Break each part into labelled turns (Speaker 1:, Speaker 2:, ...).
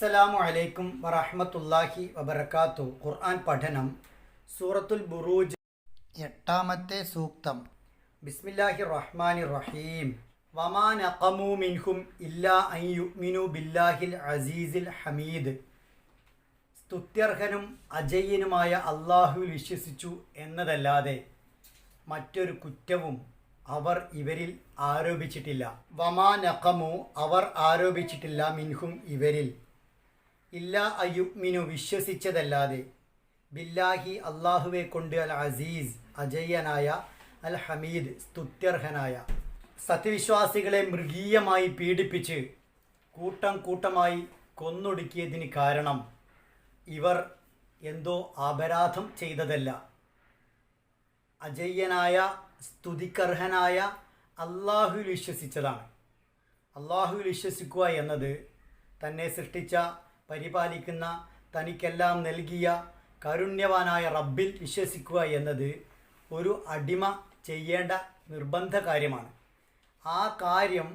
Speaker 1: അസ്സലാമു അലൈക്കും വറഹ്മത്തുള്ളാഹി വബർക്കാത്തു ഖുർആൻ പഠനം സൂറത്തുൽ ബുറൂജ്. എട്ടാമത്തെ സൂക്തം. ബിസ്മില്ലാഹി റഹ്മാനി റഹീം. വമാ നഖമു മിൻഹും ഇല്ലാ അൻ യുഅ്മിനു ബില്ലാഹിൽ അസീസിൽ ഹമീദ്. സ്തുത്യർഹനും അജയ്യനുമായ അള്ളാഹുവിൽ വിശ്വസിച്ചു എന്നതല്ലാതെ മറ്റൊരു കുറ്റവും അവർ ഇവരിൽ ആരോപിച്ചിട്ടില്ല. വമാ നഖമു അവർ ആരോപിച്ചിട്ടില്ല മിൻഹും ഇവരിൽ. ഇല്ല അയുമിനു വിശ്വസിച്ചതല്ലാതെ. ബില്ലാഹി അള്ളാഹുവെ കൊണ്ട് അൽ അസീസ് അജയ്യനായ അൽ ഹമീദ് സ്തുത്യർഹനായ സത്യവിശ്വാസികളെ മൃഗീയമായി പീഡിപ്പിച്ച് കൂട്ടം കൂട്ടമായി കൊന്നൊടുക്കിയതിന് കാരണം ഇവർ എന്തോ അപരാധം ചെയ്തതല്ല. അജയ്യനായ സ്തുതിക്കർഹനായ അള്ളാഹുവിൽ വിശ്വസിച്ചതാണ്. അള്ളാഹുവിൽ വിശ്വസിക്കുക എന്നത് തന്നെ സൃഷ്ടിച്ച പരിപാലിക്കുന്ന തനിക്കെല്ലാം നൽകിയ കാരുണ്യവാനായ റബ്ബിൽ വിശ്വസിക്കുക എന്നത് ഒരു അടിമ ചെയ്യേണ്ട നിർബന്ധ കാര്യമാണ്. ആ കാര്യം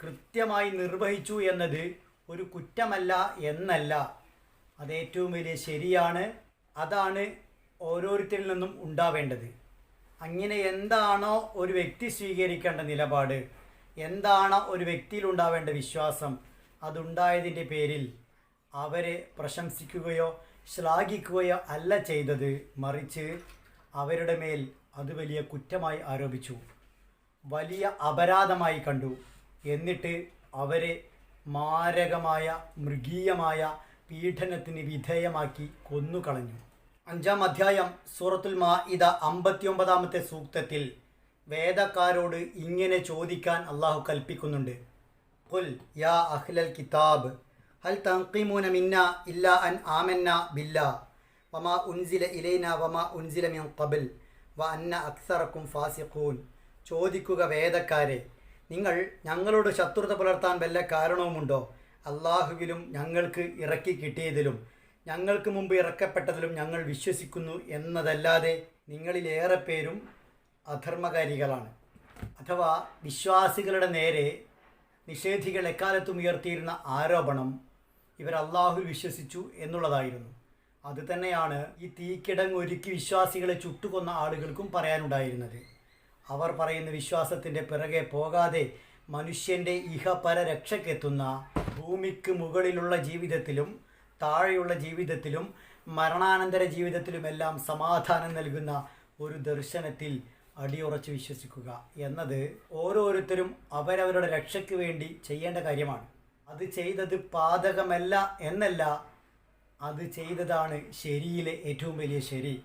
Speaker 1: കൃത്യമായി നിർവഹിച്ചു എന്നത് ഒരു കുറ്റമല്ല എന്നല്ല. അതേറ്റവും വലിയ ശരിയാണ്. അതാണ് ഓരോരുത്തരിൽ നിന്നും ഉണ്ടാവേണ്ടത്. അങ്ങനെ എന്താണോ ഒരു വ്യക്തി സ്വീകരിക്കേണ്ട നിലപാട് എന്താണോ ഒരു വ്യക്തിയിൽ ഉണ്ടാവേണ്ട വിശ്വാസം അതുണ്ടായതിന്റെ പേരിൽ അവരെ പ്രശംസിക്കുകയോ ശ്ലാഘിക്കുകയോ അല്ല ചെയ്തത് മറിച്ച് അവരുടെ മേൽ അത് വലിയ കുറ്റമായി ആരോപിച്ചു. വലിയ അപരാധമായി കണ്ടു. എന്നിട്ട് അവരെ മാരകമായ മൃഗീയമായ പീഡനത്തിന് വിധേയമാക്കി കൊന്നുകളഞ്ഞു. അഞ്ചാം അധ്യായം സൂറത്തുൽ മാ ഇത അമ്പത്തിയൊമ്പതാമത്തെ സൂക്തത്തിൽ വേദക്കാരോട് ഇങ്ങനെ ചോദിക്കാൻ അള്ളാഹു കൽപ്പിക്കുന്നുണ്ട്. ഖുൽ യാ അഹ്ലൽ കിതാബ് ഹൽ തൻഖിമൂന മിന്ന ഇല്ല അൻ ആമന്ന ബില്ല. വമാ ഉൻസില ഇലൈന വമാ ഉൻസില മിൻ ഖബൽ. വ അന്ന അക്സറക്കും ഫാസിഖൂൻ. ചോദിക്കുക വേദക്കാരെ നിങ്ങൾ ഞങ്ങളോട് ശത്രുത പുലർത്താൻ വല്ല കാരണവുമുണ്ടോ? അള്ളാഹുവിലും ഞങ്ങൾക്ക് ഇറക്കി കിട്ടിയതിലും ഞങ്ങൾക്ക് മുമ്പ് ഇറക്കപ്പെട്ടതിലും ഞങ്ങൾ വിശ്വസിക്കുന്നു എന്നതല്ലാതെ നിങ്ങളിലേറെ പേരും അധർമ്മകാരികളാണ്. അഥവാ വിശ്വാസികളുടെ നേരെ നിഷേധികൾ എക്കാലത്തും ഉയർത്തിയിരുന്ന ആരോപണം ഇവർ അള്ളാഹു വിശ്വസിച്ചു എന്നുള്ളതായിരുന്നു. അത് തന്നെയാണ് ഈ തീക്കിടങ് ഒരുക്കി വിശ്വാസികളെ ചുട്ടുകൊന്ന ആളുകൾക്കും പറയാനുണ്ടായിരുന്നത്. അവർ പറയുന്ന വിശ്വാസത്തിന്റെ പിറകെ പോകാതെ മനുഷ്യന്റെ ഇഹപര രക്ഷയ്ക്കെത്തുന്ന ഭൂമിക്ക് മുകളിലുള്ള ജീവിതത്തിലും താഴെയുള്ള ജീവിതത്തിലും മരണാനന്തര ജീവിതത്തിലുമെല്ലാം സമാധാനം നൽകുന്ന ഒരു ദർശനത്തിൽ അടിയുറച്ച് വിശ്വസിക്കുക എന്നത് ഓരോരുത്തരും അവരവരുടെ രക്ഷയ്ക്ക് വേണ്ടി ചെയ്യേണ്ട കാര്യമാണ്. അത് ചെയ്തത് പാതകമല്ല എന്നല്ല അത് ചെയ്തതാണ് ശരിയിലെ ഏറ്റവും വലിയ ശരി.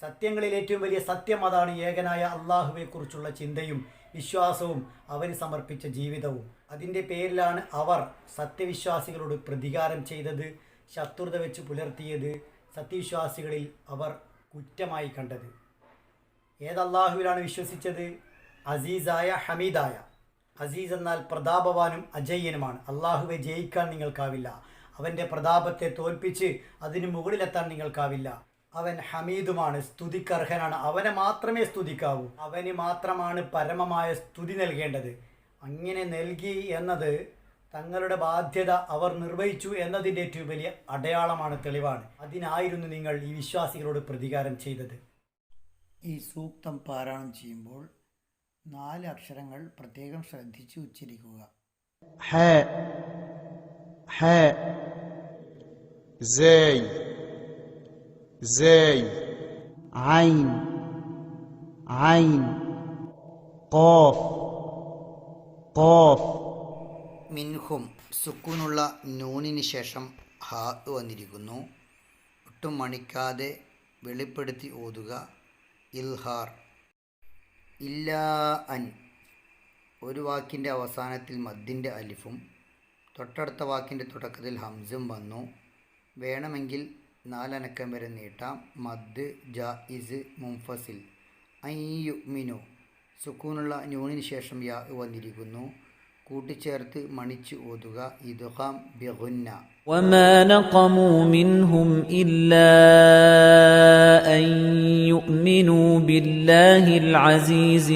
Speaker 1: സത്യങ്ങളിൽ ഏറ്റവും വലിയ സത്യം അതാണ് ഏകനായ അള്ളാഹുവെക്കുറിച്ചുള്ള ചിന്തയും വിശ്വാസവും അവന് സമർപ്പിച്ച ജീവിതവും. അതിന്റെ പേരിലാണ് അവർ സത്യവിശ്വാസികളോട് പ്രതികാരം ചെയ്തത് ശത്രുത വെച്ച് പുലർത്തിയത് സത്യവിശ്വാസികളിൽ അവർ കുറ്റമായി കണ്ടത്. ഏത് വിശ്വസിച്ചത്? അസീസായ ഹമീദായ. അസീസ് എന്നാൽ പ്രതാപവാനും അജയ്യനുമാണ്. അള്ളാഹുവെ ജയിക്കാൻ നിങ്ങൾക്കാവില്ല. അവന്റെ പ്രതാപത്തെ തോൽപ്പിച്ച് അതിനു മുകളിലെത്താൻ നിങ്ങൾക്കാവില്ല. അവൻ ഹമീദുമാണ് സ്തുതിക്കർഹനാണ്. അവനെ മാത്രമേ സ്തുതിക്കാവൂ. അവന് മാത്രമാണ് പരമമായ സ്തുതി നൽകേണ്ടത്. അങ്ങനെ നൽകി എന്നത് തങ്ങളുടെ ബാധ്യത അവർ നിർവഹിച്ചു എന്നതിന്റെ ഏറ്റവും വലിയ അടയാളമാണ് തെളിവാണ്. അതിനായിരുന്നു നിങ്ങൾ ഈ വിശ്വാസികളോട് പ്രതികാരം ചെയ്തത്. ഈ സൂക്തം പാരായണം ചെയ്യുമ്പോൾ നാല് അക്ഷരങ്ങൾ പ്രത്യേകം ശ്രദ്ധിച്ച് ഉച്ചരിക്കുക
Speaker 2: حاء حاء زاي زاي عين عين قاف قاف
Speaker 1: മിൻഹും സുക്കൂനുള്ള നൂനിന് ശേഷം ഹാ വന്നിരിക്കുന്നു ഒട്ടും മണിക്കാതെ വെളിപ്പെടുത്തി ഓതുക ഇൽഹാർ ഇല്ലാ അൻ. ഒരു വാക്കിന്റെ അവസാനത്തിൽ മദ്ദിന്റെ അലിഫും തൊട്ടടുത്ത വാക്കിന്റെ തുടക്കത്തിൽ ഹംസും വന്നു. വേണമെങ്കിൽ നാലനക്കം വരെ നീട്ടാം. മദ് ജ ഇസ് മുംഫസിൽ. ഐ യു മിനു സുക്കൂനുള്ള ന്യൂണിന് ശേഷം യാ വന്നിരിക്കുന്നു. കൂട്ടിച്ചേർത്ത് മണിച്ചു ഓതുക ഇതുഹാം ബിഗുന്ന.
Speaker 3: وما نقموا منهم إلا أن يؤمنوا بالله العزيز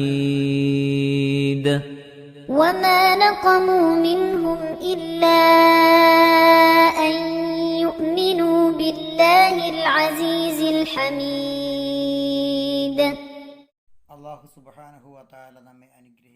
Speaker 3: الحميد
Speaker 4: وما نقموا منهم إلا أن يؤمنوا بالله العزيز الحميد
Speaker 5: الله سبحانه وتعالى نمي أنجري